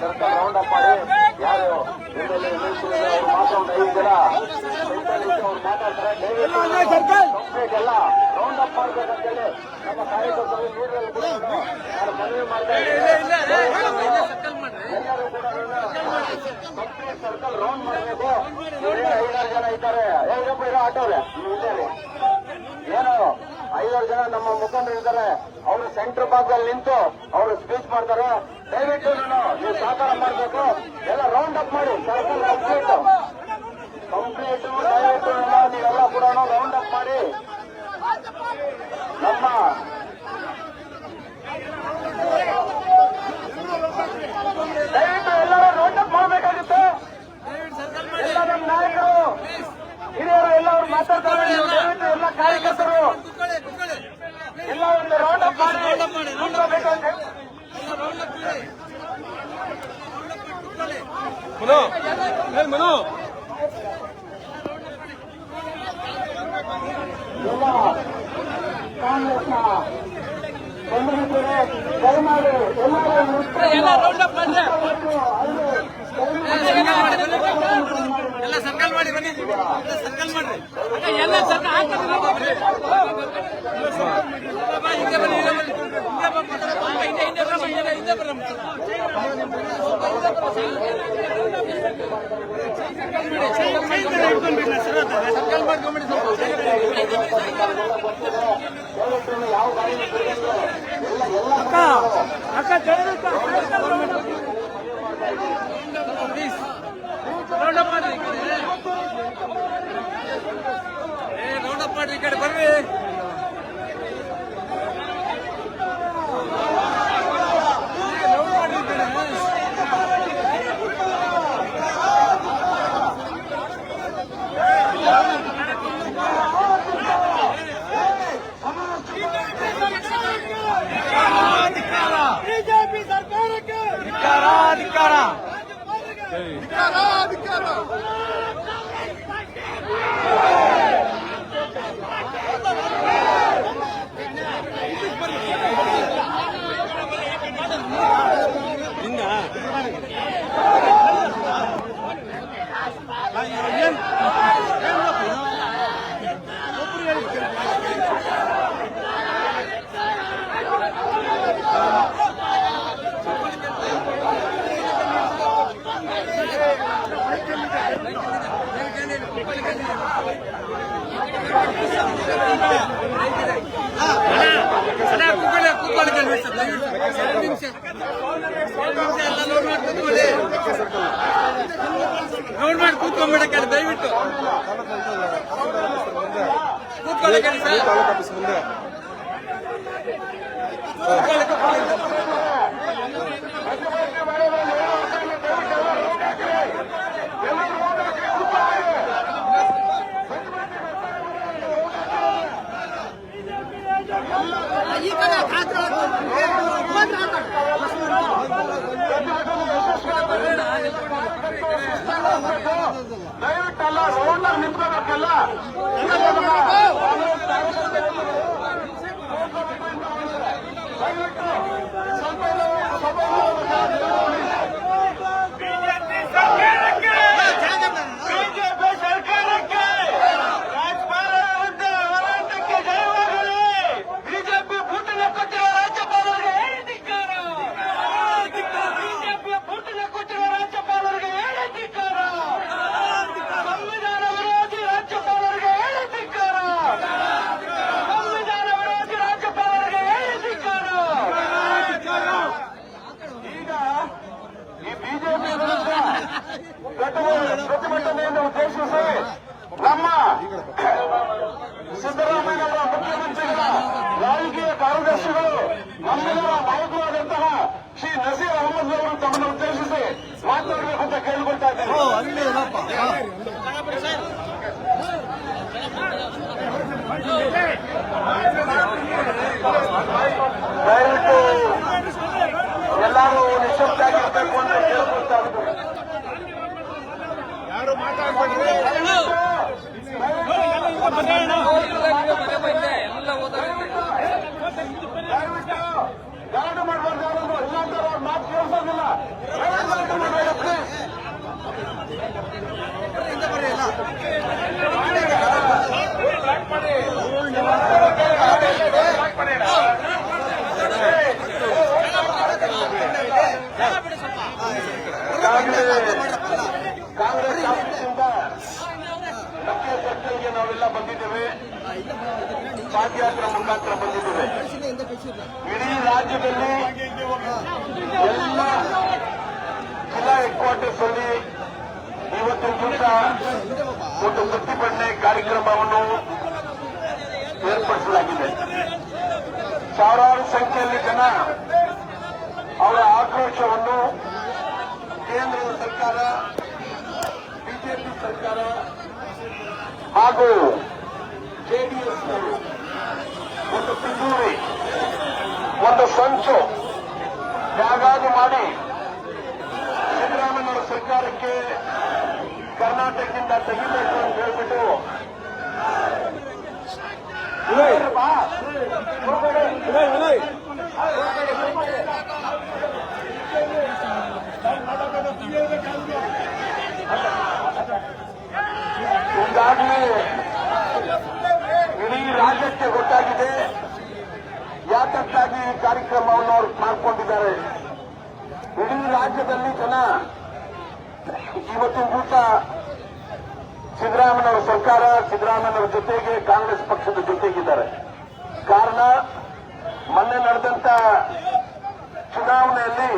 ಸರ್ಕಾರ round up ಮಾಡಿ ಯಾರು ಎ ಅವರು ಮಾತ್ರ ಒಂದು ಐದು ಜನ ಅವ್ರು ಮಾತಾಡ್ತಾರೆ. ಕಂಪ್ಲೀಟ್ ರೌಂಡ್ ಅಪ್ ಮಾಡ್ಬೇಕಂತೇಳಿ ನಮ್ಮ ಕಾರ್ಯಕರ್ತರು ನೀರಲ್ಲಿ ಕೂಡ ನಾನು ಮನವಿ ಮಾಡ್ತಾ ಇದ್ದೀನಿ ಎಲ್ಲರೂ ಕೂಡ ಕಂಪ್ಲೀಟ್ ಸರ್ಕಲ್ ರೌಂಡ್ ಮಾಡಬೇಕು. ಐದಾರು ಜನ ಇದ್ದಾರೆ. ಹೇಗಪ್ಪ ಇರೋ ಆಟೋರೆ ಏನು? ಐದಾರು ಜನ ನಮ್ಮ ಮುಖಂಡರು ಇದ್ದಾರೆ. ಅವರು ಸೆಂಟರ್ ಭಾಗದಲ್ಲಿ ನಿಂತು ಅವರು ಸ್ಪೀಚ್ ಮಾಡ್ತಾರೆ. ದಯವಿಟ್ಟು ನೀವು ಸಹಕಾರ ಮಾಡಬೇಕು. ಎಲ್ಲ ರೌಂಡ್ ಅಪ್ ಮಾಡಿ. ಸರ್ಕಲ್ ಕಂಪ್ಲೀಟ್ ಕಂಪ್ಲೀಟ್ ದಯವಿಟ್ಟು ಎಲ್ಲ, ನೀವೆಲ್ಲ ಕೂಡ ರೌಂಡ್ ಅಪ್ ಮಾಡಿ ನಮ್ಮ ದಯವಿಟ್ಟು ಎಲ್ಲರೂ ರೌಂಡ್ ಅಪ್ ಮಾಡಬೇಕಾಗುತ್ತೆ ಎಲ್ಲ ನಮ್ಮ ನಾಯಕರು ಹಿರಿಯರು ಎಲ್ಲ ಅವ್ರು ಮಾತಾಡ್ತಾರೆ ನೀವು ದಯವಿಟ್ಟು ಎಲ್ಲ ಕಾರ್ಯಕರ್ತರು ಎಲ್ಲ ಒಂದು ರೌಂಡ್ ಅಪ್ ಮಾಡಿ ಕೂತ್ಕೋಬೇಕು ಅಂತ ಹೇಳಿ. ಮನು ಏ ಮನು ಎಲ್ಲ ಕಾಂಗ್ರೆಸ್ನ ಬೆಂಬಲಿಗರೇ ದಯಮಾಡಿ ಎಲ್ಲರೂ ಎಲ್ಲ ರೌಂಡ್ ಅಪ್ ಮಾಡ್ರೆ ಎಲ್ಲ ಸರ್ಕಲ್ ಮಾಡಿ ಬನ್ನಿ. ಎಲ್ಲ ಸರ್ಕಲ್ ಮಾಡ್ರಿ. ಅಕ್ಕ, ಎಲ್ಲ ಸರ್ಕಲ್ ಹಾಕ್ತಾರೆ ಹಿಂದೆ ಬನ್ನಿ. ಹಿಂದೆ ಬನ್ನಿ ಹಿಂದೆ ಬನ್ನಿ. ಹಿಂದೆ ಹಿಂದೆ ಹಿಂದೆ ಬರಮ್ಮ, ಅಕ್ಕ ಬರಮ್ಮ. ಸರ್ಕಲ್ ಮಾಡ್ಕೊಂಬಿಡಿ ಸ್ವಲ್ಪ ಪ್ಲೀಸ್ ರೌಂಡ್ ಅಪ್ ಮಾಡ್ರಿ ಈ ಕಡೆ ಏ ರೌಂಡ್ ಅಪ್ ಮಾಡ್ರಿ ಈ ಕಡೆ ಬರ್ರಿ ರೌಂಡ್ ಮಾಡ್ರಿ ಈ ಕಡೆ ಬಿಜೆಪಿ ಸರ್ಕಾರಕ್ಕೆ ಧಿಕ್ಕಾರ ಧಿಕ್ಕಾರ ಧಿಕ್ಕಾರ ಧಿಕ್ಕಾರ ಅಣ್ಣ ಕೂತ್ಕೊಳ್ಳಿ ಕೂತ್ಕೊಳ್ಳಿ ಕೆಲವು ನಿಮಿಷ ದಯವಿಟ್ಟು ಎರಡು ನಿಮಿಷ ಎರಡು ನಿಮಿಷ ಎಲ್ಲ ಲೋಡ್ ಮಾಡಿ ಕೂತ್ಕೊಳ್ಳಿ ಲೋಡ್ ಮಾಡಿ ಕೂತ್ಕೊಂಡ್ಬಿಡ ಕೇಳಿ ದಯವಿಟ್ಟು ಕೂತ್ಕೊಳ್ಳಿ ಕೇಳಿ ಸರ್ ತಾಲೂಕು ಆಫೀಸ್ ಮುಂದೆ ಕೂತ್ಕೊಳ್ಳಿ ರೋಡ್ ರೌಂಡ್ ನಿಂತ್ಕೋಬೇಕಲ್ಲ ಬಿಜೆಪಿ ಸರ್ಕಾರಕ್ಕೆ ಬಿಜೆಪಿ ಸರ್ಕಾರಕ್ಕೆ ರಾಜ್ಯಪಾಲ ವಿರುದ್ಧ ಹೋರಾಟಕ್ಕೆ ಜಯವಾಗಲಿ ಬಿಜೆಪಿ ಪುಟನ ಕೊಟ್ಟಿರುವ ರಾಜ್ಯಪಾಲರಿಗೆ ಹೇಳಿ ಧಿಕ್ಕಾರ ಬಿಜೆಪಿಯ ಪುಟನ ಕೊಟ್ಟಿರುವ ರಾಜ್ಯಪಾಲರಿಗೆ ಹೇಳಿ ಧಿಕ್ಕಾರ ಸಂವಿಧಾನ ವಿರೋಧಿ ರಾಜ್ಯಪಾಲರಿಗೆ ಹೇಳಿ ಧಿಕ್ಕಾರ ಸಂವಿಧಾನ ವಿರೋಧಿ ರಾಜ್ಯಪಾಲರಿಗೆ ಹೇಳಿ ಧಿಕ್ಕಾರ ಈಗ ಈ ಬಿಜೆಪಿ ವಿರುದ್ಧ ಪ್ರತಿಭಟನೆ- ಪ್ರತಿಭಟನೆಯನ್ನು ಉದ್ದೇಶಿಸಿ ನಮ್ಮ ಸಿದ್ದರಾಮಯ್ಯನವರ ಮುಖ್ಯಮಂತ್ರಿಗಳ ರಾಜಕೀಯ ಕಾರ್ಯದರ್ಶಿಗಳು ನಮ್ಮೆಲ್ಲರ ನಾಯಕರಾದಂತಹ ಶ್ರೀ ನಸೀರ್ ಅಹಮದ್ ಅವರು ತಮ್ಮನ್ನು ಉದ್ದೇಶಿಸಿ ಮಾತನಾಡಬೇಕು ಅಂತ ಕೇಳಿಕೊಳ್ತಾ ಇದ್ದೇನೆ. ದಯವಿಟ್ಟು ಎಲ್ಲರೂ ನಿಶಬ್ದಾಗಿರ್ಬೇಕು ಅಂತ ಕೇಳಿಕೊಳ್ತಾ ಇದ್ದಾರೆ ಗಲಾಟೆ ನಾವೆಲ್ಲ ಬಂದಿದ್ದೇವೆ. ಪಾದಯಾತ್ರ ಮುಖಾಂತರ ಬಂದಿದ್ದೇವೆ. ಇಡೀ ರಾಜ್ಯದಲ್ಲಿ ಎಲ್ಲ ಜಿಲ್ಲಾ ಹೆಡ್ ಕ್ವಾರ್ಟರ್ಸ್ ಅಲ್ಲಿ ಇವತ್ತಿನ ದಿವಸ ಒಂದು ಪ್ರತಿಭಟನೆ ಕಾರ್ಯಕ್ರಮವನ್ನು ಏರ್ಪಡಿಸಲಾಗಿದೆ. ಸಾವಿರಾರು ಸಂಖ್ಯೆಯಲ್ಲಿ ಜನ ಅವರ ಆಕ್ರೋಶವನ್ನು ಕೇಂದ್ರದ ಸರ್ಕಾರ, ಬಿಜೆಪಿ ಸರ್ಕಾರ ಹಾಗೂ ಜೆಡಿಎಸ್ ಒಂದು ಪಿಂದೂರಿ ಒಂದು ಸಂಚು ಹೇಗಾದ್ರು ಮಾಡಿ ಸಿದ್ದರಾಮಯ್ಯ ಸರ್ಕಾರಕ್ಕೆ ಕರ್ನಾಟಕದಿಂದ ತೆಗಿಬೇಕು ಅಂತ ಹೇಳ್ಬಿಟ್ಟು ರಾಜ್ಯಕ್ಕೆ ಗೊತ್ತಾಗಿದೆ. ಯಾತಕ್ಕಾಗಿ ಈ ಕಾರ್ಯಕ್ರಮವನ್ನು ಅವರು ಮಾಡ್ಕೊಂಡಿದ್ದಾರೆ? ಇಡೀ ರಾಜ್ಯದಲ್ಲಿ ಜನ ಇವತ್ತಿನ ಊಟ ಸಿದ್ದರಾಮಯ್ಯನವರ ಸರ್ಕಾರ ಸಿದ್ದರಾಮಯ್ಯನವರ ಜೊತೆಗೆ ಕಾಂಗ್ರೆಸ್ ಪಕ್ಷದ ಜೊತೆಗಿದ್ದಾರೆ. ಕಾರಣ, ಮೊನ್ನೆ ನಡೆದಂತ ಚುನಾವಣೆಯಲ್ಲಿ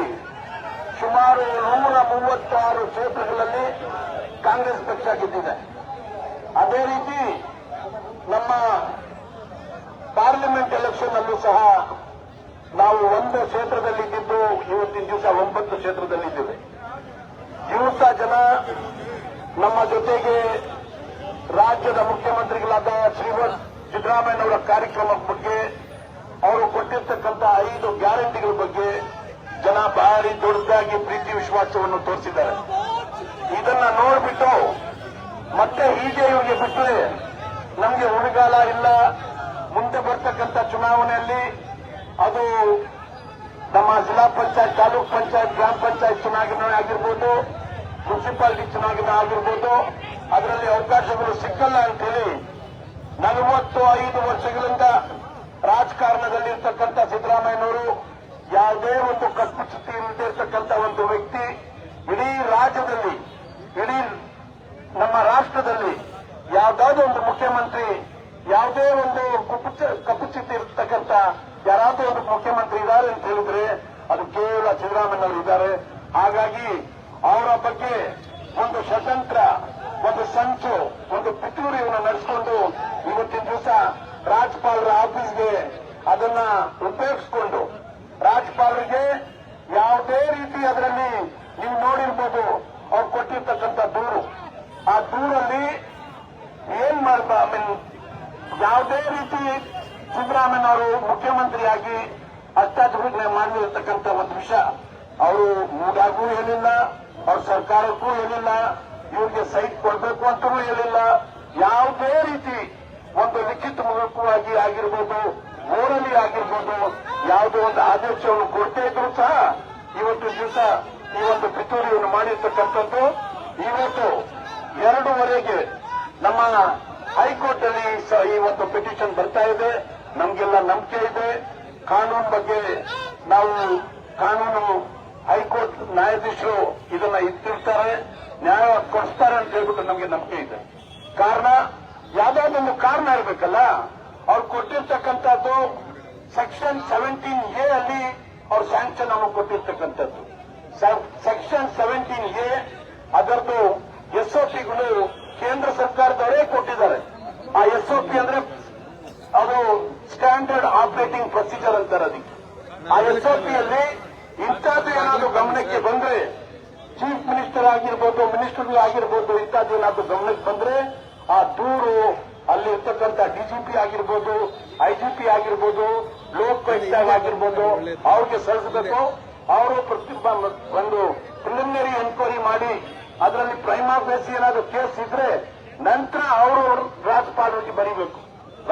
ಸುಮಾರು ನೂರ ಮೂವತ್ತಾರು ಕ್ಷೇತ್ರಗಳಲ್ಲಿ ಕಾಂಗ್ರೆಸ್ ಪಕ್ಷ ಗೆದ್ದಿದೆ. ಅದೇ ರೀತಿ ನಮ್ಮ ಪಾರ್ಲಿಮೆಂಟ್ ಎಲೆಕ್ಷನ್ ಅಲ್ಲೂ ಸಹ ನಾವು ಒಂದು ಕ್ಷೇತ್ರದಲ್ಲಿದ್ದು ಇವತ್ತಿನ ದಿವಸ ಒಂಬತ್ತು ಕ್ಷೇತ್ರದಲ್ಲಿದ್ದೇವೆ. ದಿವಸ ಜನ ನಮ್ಮ ಜೊತೆಗೆ ರಾಜ್ಯದ ಮುಖ್ಯಮಂತ್ರಿಗಳಾದ ಶ್ರೀಮತ್ ಸಿದ್ದರಾಮಯ್ಯನವರ ಕಾರ್ಯಕ್ರಮದ ಬಗ್ಗೆ, ಅವರು ಕೊಟ್ಟಿರ್ತಕ್ಕಂಥ ಐದು ಗ್ಯಾರಂಟಿಗಳ ಬಗ್ಗೆ ಜನ ಭಾರಿ ದೊಡ್ಡದಾಗಿ ಪ್ರೀತಿ ವಿಶ್ವಾಸವನ್ನು ತೋರಿಸಿದ್ದಾರೆ. ಇದನ್ನ ನೋಡಿಬಿಟ್ಟು ಮತ್ತೆ ಹೀಗೆ ಇವರಿಗೆ ಬಿಟ್ಟರೆ ನಮಗೆ ಉಳಿಗಾಲ ಇಲ್ಲ. ಮುಂದೆ ಬರ್ತಕ್ಕಂಥ ಚುನಾವಣೆಯಲ್ಲಿ ಅದು ನಮ್ಮ ಜಿಲ್ಲಾ ಪಂಚಾಯತ್, ತಾಲೂಕ್ ಪಂಚಾಯತ್, ಗ್ರಾಮ ಪಂಚಾಯತ್ ಚುನಾವಣೆ ಆಗಿರ್ಬೋದು, ಮುನ್ಸಿಪಾಲಿಟಿ ಚುನಾವಣೆ ಆಗಿರ್ಬೋದು, ಅದರಲ್ಲಿ ಅವಕಾಶಗಳು ಸಿಕ್ಕಲ್ಲ ಅಂತೇಳಿ ನಲವತ್ತು ಐದು ವರ್ಷಗಳಿಂದ ರಾಜಕಾರಣದಲ್ಲಿರ್ತಕ್ಕಂಥ ಸಿದ್ದರಾಮಯ್ಯನವರು ಯಾವುದೇ ಒಂದು ಕಷ್ಟಸ್ಥಿತಿ ಇಲ್ಲದೆ ಇರ್ತಕ್ಕಂಥ ಒಂದು ವ್ಯಕ್ತಿ ಇಡೀ ರಾಜ್ಯದಲ್ಲಿ, ಇಡೀ ನಮ್ಮ ರಾಷ್ಟ್ರದಲ್ಲಿ ಯಾವುದಾದ್ರೂ ಒಂದು ಮುಖ್ಯಮಂತ್ರಿ ಯಾವುದೇ ಒಂದು ಕುಪುಚ ಕಪುಚಿತ ಇರ್ತಕ್ಕಂಥ ಯಾರಾದ್ರೂ ಒಂದು ಮುಖ್ಯಮಂತ್ರಿ ಇದ್ದಾರೆ ಅಂತ ಹೇಳಿದ್ರೆ ಅದು ಕೇವಲ ಸಿದ್ದರಾಮಯ್ಯನವರು ಇದ್ದಾರೆ ಹಾಗಾಗಿ ಅವರ ಬಗ್ಗೆ ಒಂದು ಸ್ವತಂತ್ರ, ಒಂದು ಸಂಚು, ಒಂದು ಪಿತೂರಿಯನ್ನು ನಡೆಸಿಕೊಂಡು ಇವತ್ತಿನ ದಿವಸ ರಾಜ್ಯಪಾಲರ ಆಫೀಸ್ಗೆ ಅದನ್ನ ಉಪಯೋಗಿಸಿಕೊಂಡು ರಾಜ್ಯಪಾಲರಿಗೆ ಯಾವುದೇ ರೀತಿ ಅದರಲ್ಲಿ ನೀವು ನೋಡಿರ್ಬೋದು, ಅವ್ರು ಕೊಟ್ಟಿರ್ತಕ್ಕಂಥ ದೂರು. ಆ ದೂರಲ್ಲಿ ಏನ್ ಮಾಡ್ತಾ ಐ ಮೀನ್ ಯಾವುದೇ ರೀತಿ ಸಿದ್ದರಾಮಯ್ಯನವರು ಮುಖ್ಯಮಂತ್ರಿಯಾಗಿ ಅಷ್ಟಾಚರಣೆ ಮಾಡಿರ್ತಕ್ಕಂಥ ಒಂದು ವಿಷಯ. ಅವರು ಮೂಡಾಗೂ ಹೇಳಿಲ್ಲ, ಅವ್ರ ಸರ್ಕಾರಕ್ಕೂ ಹೇಳಿಲ್ಲ, ಇವ್ರಿಗೆ ಸೈಟ್ ಕೊಡಬೇಕು ಅಂತಲೂ ಹೇಳಿಲ್ಲ. ಯಾವುದೇ ರೀತಿ ಒಂದು ಲಿಖಿತ ಮೂಲಕವಾಗಿ ಆಗಿರ್ಬೋದು ಓರಲಿ ಆಗಿರ್ಬೋದು, ಯಾವುದೋ ಒಂದು ಆದೇಶವನ್ನು ಕೊಡ್ತೇ ಇದ್ರು ಸಹ ಇವತ್ತು ದಿವಸ ಈ ಒಂದು ಪಿತೂರಿಯನ್ನು ಮಾಡಿರ್ತಕ್ಕಂಥದ್ದು. ಇವತ್ತು ಎರಡೂವರೆಗೆ ನಮ್ಮ ಹೈಕೋರ್ಟ್ ಅಲ್ಲಿ ಈ ಒಂದು ಪಿಟಿಷನ್ ಬರ್ತಾ ಇದೆ. ನಮಗೆಲ್ಲ ನಂಬಿಕೆ ಇದೆ. ಕಾನೂನು ಬಗ್ಗೆ ನಾವು ಕಾನೂನು ಹೈಕೋರ್ಟ್ ನ್ಯಾಯಾಧೀಶರು ಇದನ್ನ ಇಟ್ಟಿರ್ತಾರೆ ನ್ಯಾಯ ಕೊಡಿಸ್ತಾರೆ ಅಂತ ಹೇಳ್ಬಿಟ್ಟು ನಮಗೆ ನಂಬಿಕೆ ಇದೆ. ಕಾರಣ ಯಾವ್ದಾದೊಂದು ಕಾರಣ ಇರಬೇಕಲ್ಲ? ಅವ್ರು ಕೊಟ್ಟಿರ್ತಕ್ಕಂಥದ್ದು ಸೆಕ್ಷನ್ ಸೆವೆಂಟೀನ್ ಎ ಅಲ್ಲಿ ಅವ್ರು ಸ್ಯಾಂಕ್ಷನ್ ಅನ್ನು ಕೊಟ್ಟಿರ್ತಕ್ಕಂಥದ್ದು. ಸೆಕ್ಷನ್ ಸೆವೆಂಟೀನ್ ಎ ಅದರದ್ದು ಎಸ್ಒಪಿಗಳು ಕೇಂದ್ರ ಸರ್ಕಾರದವರೇ ಕೊಟ್ಟಿದ್ದಾರೆ. ಆ ಎಸ್ ಪಿ ಅಂದ್ರೆ ಅದು ಸ್ಟ್ಯಾಂಡರ್ಡ್ ಆಪರೇಟಿಂಗ್ ಪ್ರೊಸೀಜರ್ ಅಂತಾರೆ ಅದಕ್ಕೆ ಆ ಎಸ್ ಪಿಯಲ್ಲಿ ಇಂಥದ್ದು ಏನಾದ್ರು ಗಮನಕ್ಕೆ ಬಂದ್ರೆ ಚೀಫ್ ಮಿನಿಸ್ಟರ್ ಆಗಿರ್ಬೋದು ಮಿನಿಸ್ಟರ್ ಆಗಿರ್ಬೋದು, ಇಂಥದ್ದು ಏನಾದ್ರು ಗಮನಕ್ಕೆ ಬಂದ್ರೆ, ಆ ದೂರು ಅಲ್ಲಿ ಇರ್ತಕ್ಕಂಥ ಡಿಜಿಪಿ ಆಗಿರ್ಬೋದು ಐಜಿಪಿ ಆಗಿರ್ಬೋದು, ಲೋಕ್ ಪಂಚಾಯತ್ ಆಗಿರ್ಬೋದು, ಅವ್ರಿಗೆ ಸಲ್ಲಿಸಬೇಕು. ಅವರು ಪ್ರತಿ ಒಂದು ಪ್ರಿಲಿಮಿನರಿ ಎನ್ಕ್ವೈರಿ ಮಾಡಿ ಅದರಲ್ಲಿ ಪ್ರೈಮಾ ಬೇಸಿ ಏನಾದ್ರು ಕೇಸ್ ಇದ್ರೆ ನಂತರ ಅವರು ರಾಜ್ಯಪಾಲರಿಗೆ ಬರೀಬೇಕು.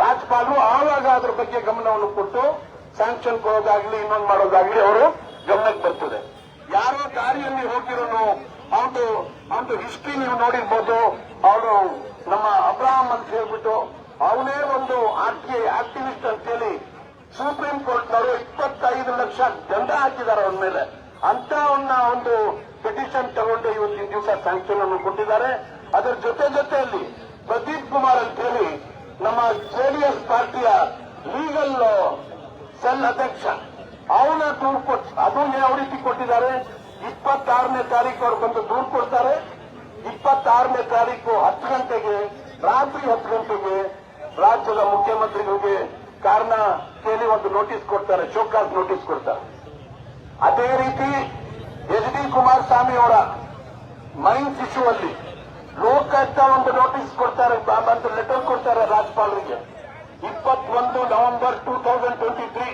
ರಾಜ್ಯಪಾಲರು ಆವಾಗ ಅದ್ರ ಬಗ್ಗೆ ಗಮನವನ್ನು ಕೊಟ್ಟು ಸ್ಯಾಂಕ್ಷನ್ ಕೊಡೋದಾಗ್ಲಿ, ಇನ್ನೊಂದು ಮಾಡೋದಾಗ್ಲಿ ಅವರು ಗಮನಕ್ಕೆ ಬರ್ತದೆ. ಯಾರೋ ದಾರಿಯಲ್ಲಿ ಹೋಗಿರೋನು ಅವನು ಅವನು ಹಿಸ್ಟ್ರಿ ನೀವು ನೋಡಿರ್ಬೋದು ಅವನು ನಮ್ಮ ಅಬ್ರಾಹಂ ಅಂತ ಹೇಳ್ಬಿಟ್ಟು ಅವನೇ ಒಂದು ಆರ್ಟಿ ಆಕ್ಟಿವಿಸ್ಟ್ ಅಂತೇಳಿ ಸುಪ್ರೀಂ ಕೋರ್ಟ್ನವರು ಇಪ್ಪತ್ತೈದು ಲಕ್ಷ ದಂಡ ಹಾಕಿದ್ದಾರೆ ಅವನ ಮೇಲೆ. ಅಂತ ಒಂದು ಪಿಟಿಷನ್ ತಗೊಂಡು ಇವತ್ತಿನ ದಿವಸ ಸ್ಯಾಂಕ್ಷನ್ ಅನ್ನು ಕೊಟ್ಟಿದ್ದಾರೆ. ಅದರ ಜೊತೆ ಜೊತೆಯಲ್ಲಿ ಪ್ರದೀಪ್ ಕುಮಾರ್ ಅಂತ ಹೇಳಿ ನಮ್ಮ ಜೆಡಿಎಸ್ ಪಾರ್ಟಿಯ ಲೀಗಲ್ ಸೆಲ್ ಅಧ್ಯಕ್ಷ, ಅವನ ದೂರು ಕೊಟ್ಟು, ಅದು ಯಾವ ರೀತಿ ಕೊಟ್ಟಿದ್ದಾರೆ? ಇಪ್ಪತ್ತಾರನೇ ತಾರೀಕು ಅವ್ರು ಬಂದು ದೂರು ಕೊಡ್ತಾರೆ. ಇಪ್ಪತ್ತಾರನೇ ತಾರೀಕು ಹತ್ತು ಗಂಟೆಗೆ, ರಾತ್ರಿ ಹತ್ತು ಗಂಟೆಗೆ ರಾಜ್ಯದ ಮುಖ್ಯಮಂತ್ರಿಗಳಿಗೆ ಕಾರಣ ಕೇಳಿ ಒಂದು ನೋಟಿಸ್ ಕೊಡ್ತಾರೆ ಶೋಕಾಸ್ ನೋಟಿಸ್ ಕೊಡ್ತಾರೆ. ಅದೇ ರೀತಿ ಎಚ್ ಡಿ ಕುಮಾರಸ್ವಾಮಿ ಅವರ ಮೈನ್ಸ್ ಇಶ್ಯೂ ಅಲ್ಲಿ ಒಂದು ನೋಟಿಸ್ ಕೊಡ್ತಾರೆ ಅಂತ ಲೆಟರ್ ಕೊಡ್ತಾರೆ ರಾಜ್ಯಪಾಲರಿಗೆ ಇಪ್ಪತ್ತೊಂದು November two thousand twenty three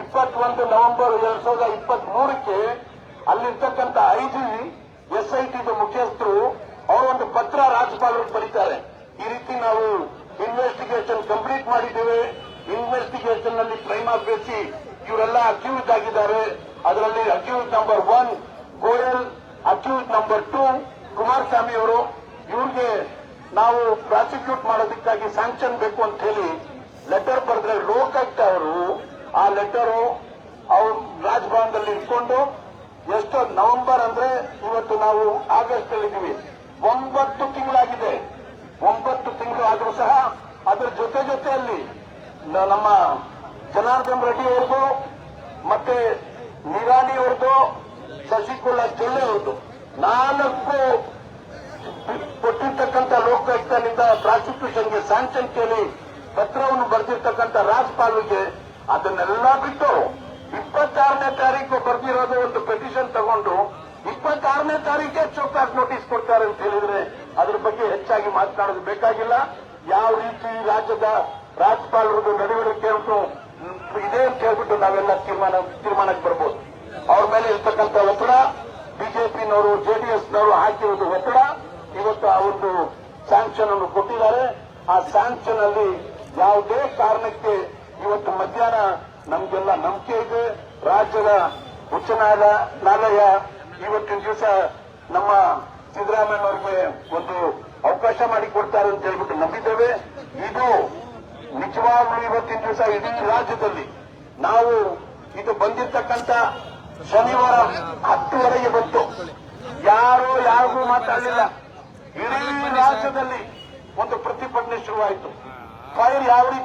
ಇಪ್ಪತ್ತೊಂದು ನವೆಂಬರ್ ಎರಡ್ ಸಾವಿರದ ಇಪ್ಪತ್ತ್ ಮೂರಕ್ಕೆ ಅಲ್ಲಿರ್ತಕ್ಕಂಥ ಐಜಿ ಎಸ್ಐಟಿ ಮುಖ್ಯಸ್ಥರು ಅವರೊಂದು ಪತ್ರ ರಾಜ್ಯಪಾಲರಿಗೆ ಬರೀತಾರೆ. ಈ ರೀತಿ ನಾವು ಇನ್ವೆಸ್ಟಿಗೇಷನ್ ಕಂಪ್ಲೀಟ್ ಮಾಡಿದ್ದೇವೆ. ಇನ್ವೆಸ್ಟಿಗೇಷನ್ನಲ್ಲಿ ಪ್ರೈಮಾ ಬೇಸಿ ಇವರೆಲ್ಲ ಅಕ್ಯೂಸ್ ಆಗಿದ್ದಾರೆ. ಅದರಲ್ಲಿ accuse number one Goyal accuse number two Kumaraswamy ಅವರು, ಇವ್ರಿಗೆ ನಾವು ಪ್ರಾಸಿಕ್ಯೂಟ್ ಮಾಡೋದಕ್ಕಾಗಿ ಸ್ಯಾಂಕ್ಷನ್ ಬೇಕು ಅಂತ ಹೇಳಿ ಲೆಟರ್ ಬರೆದ್ರೆ ಲೋಕಾಯುಕ್ತ ಅವರು, ಆ ಲೆಟರು ಅವ್ರ ರಾಜಭವನದಲ್ಲಿ ಇಟ್ಕೊಂಡು ಎಷ್ಟು ನವೆಂಬರ್ ಅಂದ್ರೆ ಇವತ್ತು ನಾವು ಆಗಸ್ಟ್ ಅಲ್ಲಿ ಇದೀವಿ ಒಂಬತ್ತು ತಿಂಗಳಾಗಿದೆ. ಒಂಬತ್ತು ತಿಂಗಳು ಆದರೂ ಸಹ ಅದರ ಜೊತೆ ಜೊತೆಯಲ್ಲಿ ನಮ್ಮ ಜನಾರ್ದನ್ ರೆಡ್ಡಿ ಅವ್ರಿಗೂ ಮತ್ತೆ ನಿರಾಣಿ ಅವ್ರದ್ದು ಶಶಿಕುಲಾ ಜೊಲ್ಲೆ ಅವ್ರದ್ದು ನಾಲ್ಕು ಕೊಟ್ಟಿರ್ತಕ್ಕಂಥ ಲೋಕಾಯುಕ್ತನಿಂದ ಪ್ರಾಸಿಕ್ಯೂಷನ್ಗೆ ಸ್ಯಾಂಕ್ಷನ್ ಕೇಳಿ ಪತ್ರವನ್ನು ಬರೆದಿರ್ತಕ್ಕಂಥ ರಾಜ್ಪಾಲ್ಗೆ ಅದನ್ನೆಲ್ಲ ಬಿಟ್ಟು ಇಪ್ಪತ್ತಾರನೇ ತಾರೀಕು ಬರೆದಿರೋದು ಒಂದು ಪೆಟಿಷನ್ ತಗೊಂಡು ಇಪ್ಪತ್ತಾರನೇ ತಾರೀಕೆ ಚೌಕಾಸ್ ನೋಟಿಸ್ ಕೊಡ್ತಾರೆ ಅಂತ ಹೇಳಿದ್ರೆ ಅದ್ರ ಬಗ್ಗೆ ಹೆಚ್ಚಾಗಿ ಮಾತನಾಡೋದು ಬೇಕಾಗಿಲ್ಲ. ಯಾವ ರೀತಿ ರಾಜ್ಯದ ರಾಜ್ಯಪಾಲರದು ನಡವಳಿಕೆ ಉಂಟು ಇದೆ ಅಂತ ಹೇಳ್ಬಿಟ್ಟು ನಾವೆಲ್ಲ ತೀರ್ಮಾನ, ತೀರ್ಮಾನಕ್ಕೆ ಬರ್ಬೋದು. ಅವ್ರ ಮೇಲೆ ಇರ್ತಕ್ಕಂಥ ಒತ್ತಡ, ಬಿಜೆಪಿನವರು, ಜೆಡಿಎಸ್ನವರು ಹಾಕಿರೋದು ಒತ್ತಡ. ಇವತ್ತು ಆ ಒಂದು ಸ್ಯಾಂಕ್ಷನ್ ಅನ್ನು ಕೊಟ್ಟಿದ್ದಾರೆ. ಆ ಸ್ಯಾಂಕ್ಷನ್ ಅಲ್ಲಿ ಯಾವುದೇ ಕಾರಣಕ್ಕೆ ಇವತ್ತು ಮಧ್ಯಾಹ್ನ ನಮಗೆಲ್ಲ ನಂಬಿಕೆ ಇದೆ. ರಾಜ್ಯದ ಉಚ್ಚ ನ್ಯಾಯಾಲಯ ಇವತ್ತಿನ ದಿವಸ ನಮ್ಮ ಸಿದ್ದರಾಮಯ್ಯನವ್ರಿಗೆ ಒಂದು ಅವಕಾಶ ಮಾಡಿಕೊಡ್ತಾರೆ ಅಂತ ಹೇಳ್ಬಿಟ್ಟು ನಂಬಿದ್ದೇವೆ. ಇದು ನಿಜವಾಗ್ಲೂ ಇವತ್ತಿನ ದಿವಸ ಇಡೀ ರಾಜ್ಯದಲ್ಲಿ ನಾವು ಇದು ಬಂದಿರ್ತಕ್ಕಂಥ ಶನಿವಾರ ಹತ್ತುವರೆಗೆ ಬಂತು. ಯಾರು ಯಾರಿಗೂ ಮಾತಾಡಲಿಲ್ಲ. ಇಡೀ ರಾಜ್ಯದಲ್ಲಿ ಒಂದು ಪ್ರತಿಭಟನೆ ಶುರುವಾಯಿತು. ಫೈರ್ ಯಾವ ರೀತಿ